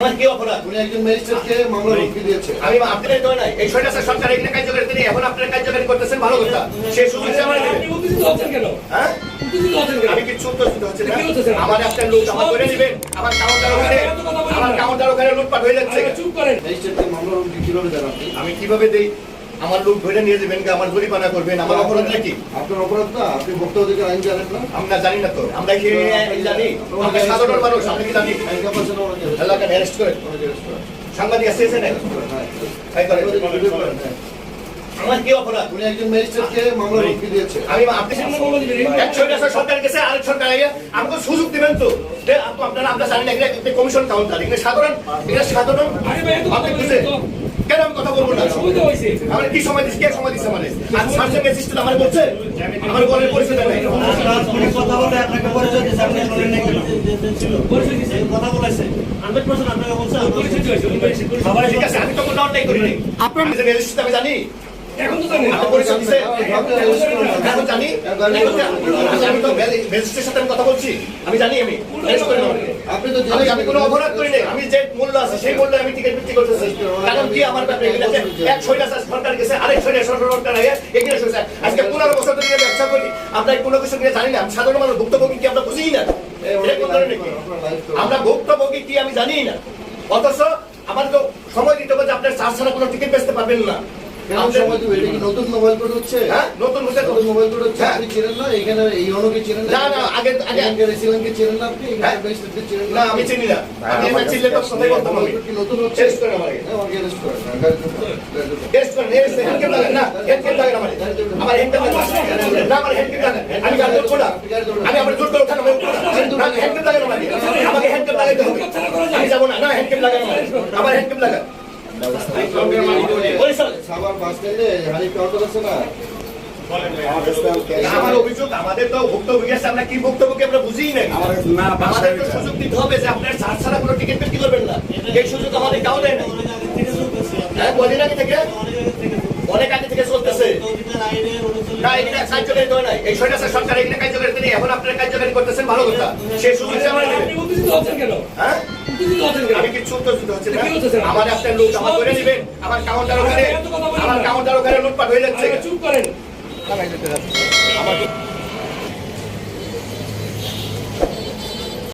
আমার কি অপরাধ? উনি একজন ম্যাজিস্ট্রেটকে মামলা রুখে দিয়েছে। আমি আপনাদের তো নাই। এই ছয়টা সরকার এখানে কার্যকরী তিনি এখন আপনারা কার্যকরী করতেছেন ভালো কথা। সেই সুযোগ আমার আপনি উত্তেজিত হচ্ছেন কেন? হ্যাঁ? আমি কিছু হচ্ছে না? আমার একটা লোক আমার করে দিবেন আমার কাউন্টার ওখানে আমার কাউন্টার ওখানে লুটপাট হয়ে যাচ্ছে। চুপ করেন। ম্যাজিস্ট্রেটকে মামলা রুখে কীভাবে দেন আপনি? আমি কীভাবে দেই? আমার লোক ধরে নিয়ে যাবেন আমার জরিমানা করবেন? আমার অপরাধ নাকি? আপনার অপরাধ না? আপনি ভোক্তা অধিকার আইন জানেন না? আমরা জানি না তো। আমরা কি জানি। আমরা সাধারণ মানুষ আপনি কি জানি? এলাকা অ্যারেস্ট করে। সাংবাদিক আসছে এসে নাই হ্যাঁ। আমার কি অপরাধ? উনি একজন ম্যাজিস্ট্রেটকে মামলা রুখে দিয়েছে। আমি আপনি এক সরকার আরেক সরকার আইয়া আমাকে সুযোগ দিবেন তো। আপনারা কমিশন কাউন্টার এখানে সাধারণ সাধারণ আপনি বলবেন বুঝে তো। কেন আমি কথা বলব না? সুবিধা হয়েছে। আমার কি সময় দিচ্ছে? কে সময় দিচ্ছে মানে? আর সার্জেন্ট ম্যাজিস্ট্রেট আমার বলছে? আমার বলের পরিচয় নাই। কথা বলে আপনাকে পরিচয় দিয়েছে। আপনি বলেন নাই কেন পরিচয় দিছে কথা বলেছে। হান্ড্রেড পার্সেন্ট আপনাকে বলছে। পরিচয় হয়েছে সবাই ঠিক আছে আমি তো কোনো ডাউট নাই আপনার ম্যাজিস্ট্রেট আমি জানি। কোনো কিছু নিয়ে সাধারণ মানুষ ভুক্তভোগী কি আমরা বুঝি না? আমরা ভুক্তভোগী কি আমি জানি না অথচ আমার তো সময় দিতে হবে আপনার চার ছাড়া কোনো টিকিট বেচতে পারবেন না কেমন সময় দেবে এটা কি নতুন মোবাইল কোড হচ্ছে। হ্যাঁ নতুন হচ্ছে নতুন মোবাইল কোড হচ্ছে। আপনি চেনেন না এখানে এই অনুকে চেনেন না, না, আগে- আগে- এখানকার রেসিডেন্টকে চেনেন না আপনি। চেনেন না আমি চিনি না। আমি এটা চিনলে তো কথাই বলতাম আমি কি নতুন হচ্ছে। টেস্ট করে আমাকে। হ্যাঁ, আমাকে arrest করেন। গাড়িতে উঠান, গাড়িতে উঠান। টেস্ট করেন এই হেড কেন লাগে না হেড কেন লাগে আমার আমার হেড কেন লাগে না। আমার হেড কেন লাগে আমি গাড়ি ধরবো আমি আমার জোর করে উঠানো না হেড কেন লাগে আমাকে আমাকে হেড কেন লাগাইতে হবে। আমি যাব না। না হেড কেন লাগে আমার হেড কেন লাগা পরিষ্কার সাভার বাস স্ট্যান্ডে হানিফ কাউন্টার আছে না? আমার অভিযোগ আমাদের তো ভুক্তভোগী আছে আমরা কি ভুক্তভোগী আমরা বুঝিই নাই। আমাদের তো সুযোগ দিতে হবে যে আপনার ছাড় ছাড়া কোনো টিকিট বিক্রি করবেন না। এই সুযোগ আমাদের কাউ দেয় না হ্যাঁ কদিন আগে থেকে? অনেক আগে থেকে চলতেছে। না কার্যকারী তো নাই। এই ছয়টা সরকার এখানে কার্যকারী এখন আপনারা কার্যকারী করতেছেন ভালো কথা। সেই সুযোগ আমার আমি কিছু না কি হচ্ছে না? আমার একটা লোক আমার করে দিবেন আমার কাউন্টার ওখানে আমার কাউন্টার ওখানে লুটপাট হয়ে যাচ্ছে। চুপ করেন। আমার